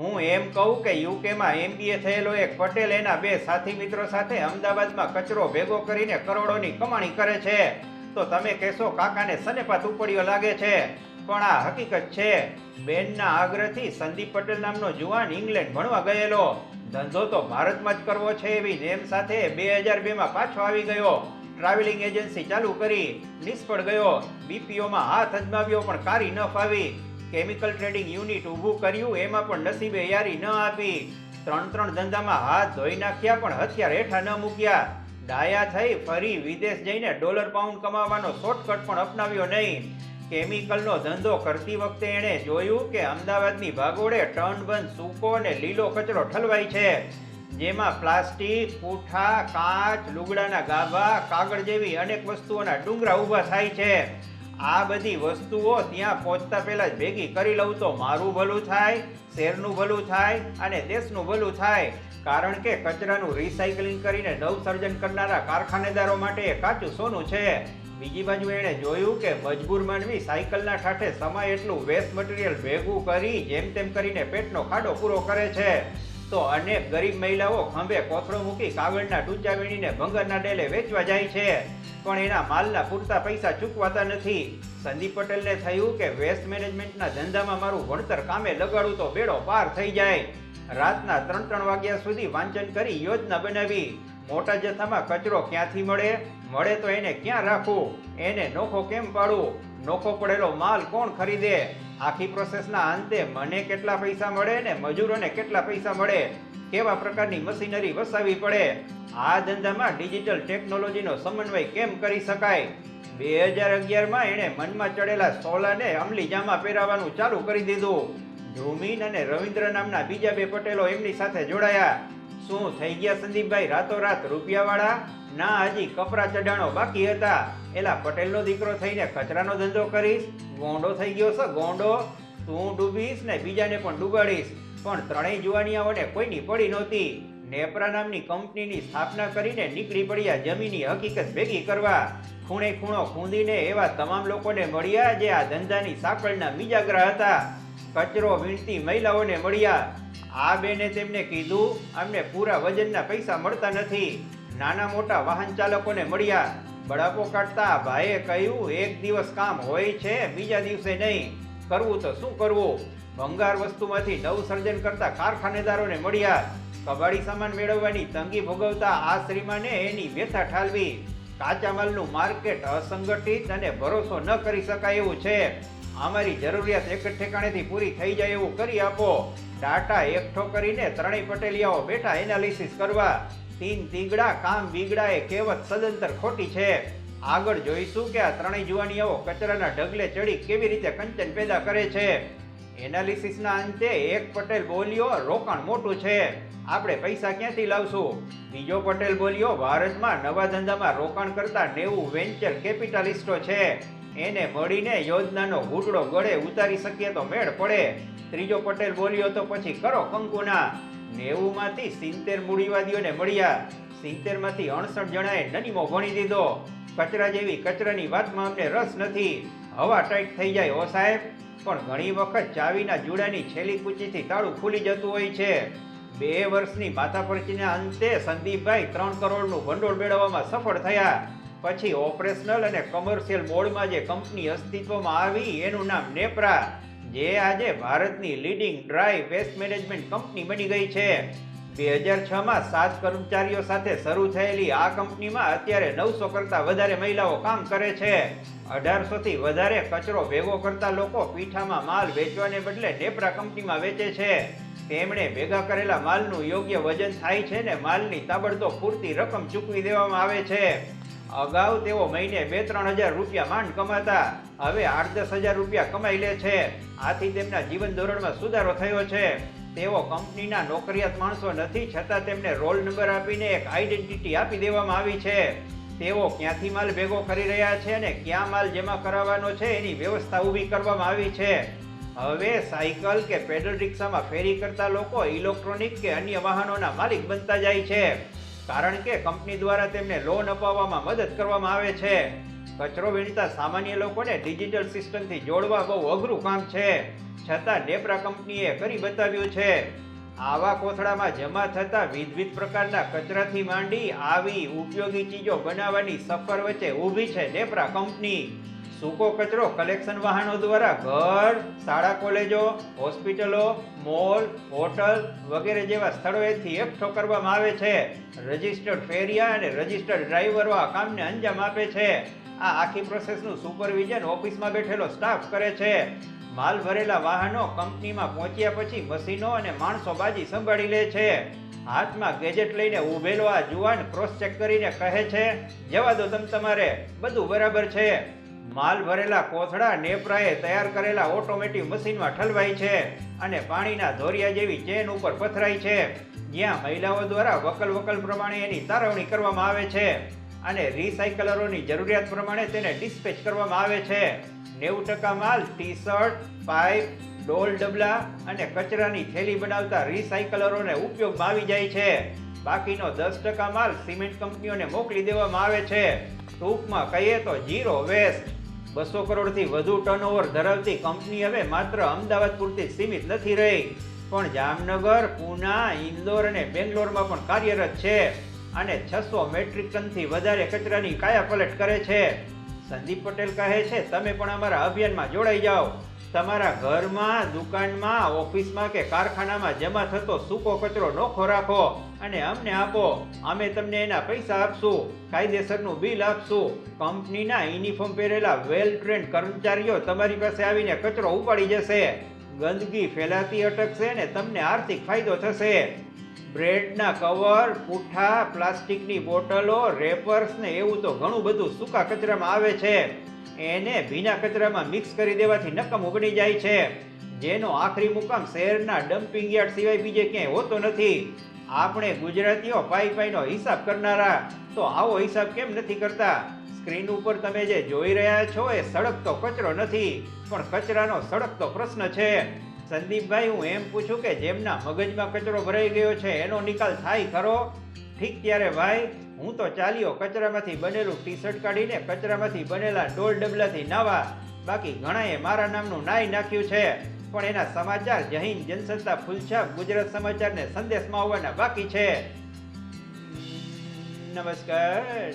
હું એમ કહું કે યુકેમાં એમબીએ થયેલો એક પટેલ એના બે સાથી મિત્રો સાથે અમદાવાદમાં કચરો ભેગો કરીને કરોડોની કમાણી કરે છે. તો તમે કહેશો, કાકાને સનેપાત ઉપડ્યો લાગે છે. પણ આ હકીકત છે, બેનના આગ્રહથી સંદીપ પટેલ નામનો જુવાન ઇંગ્લેન્ડ ભણવા ગયેલો. ધંધો તો ભારતમાં જ કરવો છે એવી નેમ સાથે બે હજાર બેમાં પાછો આવી ગયો. ટ્રાવેલિંગ એજન્સી ચાલુ કરી, નિષ્ફળ ગયો. બીપીઓમાં હાથ અજમાવ્યો પણ કારી ન ફાવી. કેમિકલ ટ્રેડિંગ યુનિટ ઊભું કર્યું, એમાં પણ નસીબે યારી ન આપી. ત્રણ ત્રણ ધંધામાં હાથ ધોઈ નાખ્યા, પણ હથિયાર હેઠા ન મૂક્યા. ડાયા થઈ ફરી વિદેશ જઈને ડોલર પાઉન્ડ કમાવાનો શોર્ટકટ પણ અપનાવ્યો નહીં. કેમિકલનો ધંધો કરતી વખતે એણે જોયું કે અમદાવાદની ભાગોળે ટન બંધ સૂકો અને લીલો કચરો ઠલવાય છે. જેમાં પ્લાસ્ટિક, પૂઠા, કાચ, લુગડાના ગાભા, કાગળ જેવી અનેક વસ્તુઓના ડુંગરા ઊભા થાય છે. આ બધી વસ્તુઓ ત્યાં પહોંચતા પહેલાં જ ભેગી કરી લઉં તો મારું ભલું થાય શહેરનું ભલું થાય અને દેશનું ભલું થાય. કારણ કે કચરાનું રિસાયકલિંગ કરીને નવસર્જન કરનારા કારખાનેદારો માટે એ કાચું સોનું છે. બીજી બાજુ એણે જોયું કે મજબૂર માનવી સાયકલના ઠાઠે સમય એટલું વેસ્ટ મટીરિયલ ભેગું કરી જેમ તેમ કરીને પેટનો ખાડો પૂરો કરે છે. તો અનેક ગરીબ મહિલાઓ ખંભે કોથળો મૂકી કાગળના ટૂંચા વીણીને ભંગરના ડેલે વેચવા જાય છે. પણ એના માલના પૂરતા પૈસા ચૂકવાતા નથી. સંદીપ પટેલને થયું કે વેસ્ટ મેનેજમેન્ટના ધંધામાં મારું ભણતર કામે લગાડું તો બેડો પાર થઈ જાય. રાતના ત્રણ ત્રણ વાગ્યા સુધી વાંચન કરી યોજના બનાવી. મોટા જથ્થામાં કચરો ક્યાંથી મળે? મળે તો એને ક્યાં રાખવું? એને નોખો કેમ પાડવું? નોખો પડેલો માલ કોણ ખરીદે? આખી પ્રોસેસના અંતે મને કેટલા પૈસા મળે ને મજૂરોને કેટલા પૈસા મળે? કેવા પ્રકારની મશીનરી વસાવી પડે? આ ધંધામાં ડિજિટલ ટેકનોલોજીનો સમન્વય કેમ કરી શકાય? બે હજાર અગિયારમાં એણે મનમાં ચડેલા સોલાને અમલી જામા પહેરાવાનું ચાલુ કરી દીધું. ધ્રુમીન અને રવિન્દ્ર નામના બીજા બે પટેલો એમની સાથે જોડાયા. શું થઈ ગયા સંદીપભાઈ? રાતોરાત રૂપિયાવાળા? ના, હજી કપરા ચડાણો બાકી હતા. એલા પટેલનો દીકરો થઈને કચરાનો ધંધો કરીશ? ગોંડો થઈ ગયો છે, ગોંડો. તું ડૂબીશ ને બીજાને પણ ડૂબાડીશ. પણ ત્રણેય જુવાનિયાઓને કોઈની પડી નહોતી. નેપરા નામની કંપનીની સ્થાપના કરીને નીકળી પડ્યા જમીની હકીકત ભેગી કરવા. ખૂણે ખૂણો ખૂંદીને એવા તમામ લોકોને મળ્યા જે આ ધંધાની સાંકળના મિજાગરા હતા. કચરો વીણતી મહિલાઓને મળ્યા. આ બેને તેમને કીધું, અમને પૂરા વજનના પૈસા મળતા નથી. નાના મોટા વાહન ચાલકોને મળ્યા. બળાપો કાઢતા ભાઈએ કહ્યું, એક દિવસ કામ હોય છે, બીજા દિવસે નહીં. કરવું તો શું કરવું? ભંગાર વસ્તુમાંથી નવસર્જન કરતા કારખાનેદારોને મળ્યા. કબાડી સામાન મેળવવાની તંગી ભોગવતા આ શ્રીમાને એની વ્યથા ઠાલવી. કાચા માલનું માર્કેટ અસંગઠિત અને ભરોસો ન કરી શકાય એવું છે. અમારી જરૂરિયાત એક જ ઠેકાણેથી પૂરી થઈ જાય એવું કરી આપો. ડાટા એકઠો કરીને ત્રણેય પટેલિયાઓ બેઠા એનાલિસિસ કરવા. તીન તીગડા કામ બીગડા એ કહેવત સદંતર ખોટી છે. આગળ જોઈશું કે આ ત્રણેય જુવાનીઓ કચરાના ઢગલે ચડી કેવી રીતે કંચન પેદા કરે છે. એનાલિસિસના અંતે એક પટેલ બોલ્યો, રોકાણ મોટું છે. આપણે પૈસા ક્યાંથી લાવશું? બીજો પટેલ બોલ્યો, ભારતમાં નવા ધંધામાં રોકાણ કરતા નેવું વેન્ચર કેપિટાલિસ્ટો છે. એને મળીને યોજનાનો ઘૂંટડો ગળે ઉતારી શકીએ તો મેળ પડે. ત્રીજો પટેલ બોલ્યો, તો પછી કરો કંકુના. નેવુંમાંથી સિત્તેર મૂડીવાદીઓને મળ્યા. સિત્તેરમાંથી અડસઠ જણાએ નનીમો ભણી દીધો. કચરા જેવી કચરાની વાતમાં અમને રસ નથી. હવા ટાઈટ થઈ જાય ઓ સાહેબ. પણ ઘણી વખત ચાવીના જુડાની છેલ્લી કૂચીથી તાળું ખુલી જતું હોય છે. બે વર્ષની માથાપરચીના અંતે સંદીપભાઈ ત્રણ કરોડનું ભંડોળ મેળવવામાં સફળ થયા. પછી ઓપરેશનલ અને કમર્શિયલ બોર્ડમાં જે કંપની અસ્તિત્વમાં આવી એનું નામ નેપ્રા, જે આજે ભારતની leading dry waste management company બની ગઈ છે. બે હજાર છમાં સાત કર્મચારીઓ સાથે શરૂ થયેલી આ કંપનીમાં અત્યારે નવસો કરતાં વધારે મહિલાઓ કામ કરે છે. અઢારસોથી વધારે કચરો ભેગો કરતા લોકો પીઠામાં માલ વેચવાને બદલે નેપ્રા કંપનીમાં વેચે છે. તેમણે ભેગા કરેલા માલનું યોગ્ય વજન થાય છે ને માલની તાબડતોબ પૂરતી રકમ ચૂકવી દેવામાં આવે છે. અગાઉ તેઓ મહિને બે ત્રણ હજાર રૂપિયા માંડ કમાતા, હવે આઠ દસ હજાર રૂપિયા કમાઈ લે છે. આથી તેમના જીવન ધોરણમાં સુધારો થયો છે. તેઓ કંપનીના નોકરિયાત માણસો નથી, છતાં તેમને રોલ નંબર આપીને એક આઈડેન્ટિટી આપી દેવામાં આવી છે. તેઓ ક્યાંથી માલ ભેગો કરી રહ્યા છે અને ક્યાં માલ જમા કરાવવાનો છે એની વ્યવસ્થા ઊભી કરવામાં આવી છે. હવે સાયકલ કે પેડલ રિક્ષામાં ફેરી કરતા લોકો ઇલેક્ટ્રોનિક કે અન્ય વાહનોના માલિક બનતા જાય છે, કારણ કે કંપની દ્વારા તેમને લોન અપાવવામાં મદદ કરવામાં આવે છે. કચરો વીણતા સામાન્ય લોકોને ડિજિટલ સિસ્ટમથી જોડવા બહુ અઘરું કામ છે. છતાં નેપ્રા કંપનીએ કરી બતાવ્યું છે, આવા કોથળામાં જમા થતા વિવિધ પ્રકારના કચરાથી માંડી આવી ઉપયોગી ચીજો બનાવવાની સફર વચ્ચે ઊભી છે નેપ્રા કંપની. સૂકો કચરો કલેક્શન વાહનો દ્વારા ઘર, શાળા કોલેજો, હોસ્પિટલો, મોલ, હોટલ વગેરે જેવા સ્થળોએથી એકઠો કરવામાં આવે છે. રજિસ્ટર્ડ ફેરિયા અને રજિસ્ટર્ડ ડ્રાઈવરો આ કામને અંજામ આપે છે. આ આખી પ્રોસેસનું સુપરવિઝન ઓફિસમાં બેઠેલો સ્ટાફ કરે છે. માલ ભરેલા વાહનો કંપનીમાં પહોંચ્યા પછી મશીનો અને માણસો બાજી સંભાળી લે છે. હાથમાં ગેજેટ લઈને ઉભેલો આ જુવાન ક્રોસ ચેક કરીને કહે છે, જવા દો તમ તમારે, બધું બરાબર છે. માલ ભરેલા કોથળા નેપરાએ તૈયાર કરેલા ઓટોમેટિક મશીનમાં ઠલવાય છે અને પાણીના ધોરિયા જેવી ચેન ઉપર પથરાય છે. જ્યાં મહિલાઓ દ્વારા વકલ વકલ પ્રમાણે એની તારવણી કરવામાં આવે છે. અને રિસાયકલરોની જરૂરિયાત પ્રમાણે તેને ડિસ્પેચ કરવામાં આવે છે. નેવું ટકા માલ ટી શર્ટ પાઇપ ડોલ ડબલા અને કચરાની થેલી બનાવતા રિસાયકલરોને ઉપયોગમાં આવી જાય છે. બાકીનો દસ ટકા માલ સિમેન્ટ કંપનીઓને મોકલી દેવામાં આવે છે. ટૂંકમાં કહીએ તો ઝીરો વેસ્ટ બસો કરોડથી વધુ ટર્નઓવર ધરાવતી કંપની હવે માત્ર અમદાવાદ પૂરતી સીમિત નથી રહી. પણ જામનગર, પૂના, ઇન્દોર અને બેંગ્લોરમાં પણ કાર્યરત છે. અને છસો મેટ્રિક ટનથી વધારે કચરાની કાયાપલટ કરે છે. સંદીપ પટેલ કહે છે, તમે પણ અમારા અભિયાનમાં જોડાઈ જાઓ. તમારા ઘરમાં, દુકાનમાં, ઓફિસમાં કે કારખાનામાં જમા થતો સૂકો કચરો નોખો રાખો અને અમને આપો. અમે તમને એના પૈસા આપશું, કાયદેસરનું બિલ આપશું. કંપનીના યુનિફોર્મ પહેરેલા વેલ ટ્રેન્ડ કર્મચારીઓ તમારી પાસે આવીને કચરો ઉપાડી જશે. ગંદકી ફેલાતી અટકશે ને તમને આર્થિક ફાયદો થશે. બ્રેડના કવર, પૂઠા, પ્લાસ્ટિકની બોટલો રેપર્સ ને એવું તો ઘણું બધું સૂકા કચરામાં આવે છે. એને ભીના કચરામાં મિક્સ કરી દેવાથી નકમ ઉગડી જાય છે. જેનો આખરી મુકામ શહેરના ડમ્પિંગ યાર્ડ સિવાય બીજે ક્યાંય હોતો નથી. આપણે ગુજરાતીઓ પાઈ પાઈનો હિસાબ કરનારા, તો આવો હિસાબ કેમ નથી કરતા? સ્ક્રીન ઉપર તમે જે જોઈ રહ્યા છો એ સળગતો કચરો નથી, પણ કચરાનો સળગતો પ્રશ્ન છે. સંદીપભાઈ, હું એમ પૂછું કે જેમના મગજમાં કચરો ભરાઈ ગયો છે, એનો નિકાલ થાય ખરો? ઠીક ત્યારે ભાઈ, હું તો ચાલ્યો કચરામાંથી બનેલું ટી શર્ટ કાઢીને કચરામાંથી બનેલા ડોલ ડબલાથી નાવા. બાકી ઘણાએ મારા નામનું નાઈ નાખ્યું છે. પણ એના સમાચાર જહીન જનસત્તા, ફૂલછાપ, ગુજરાત સમાચારને સંદેશમાં આવવાના બાકી છે. નમસ્કાર.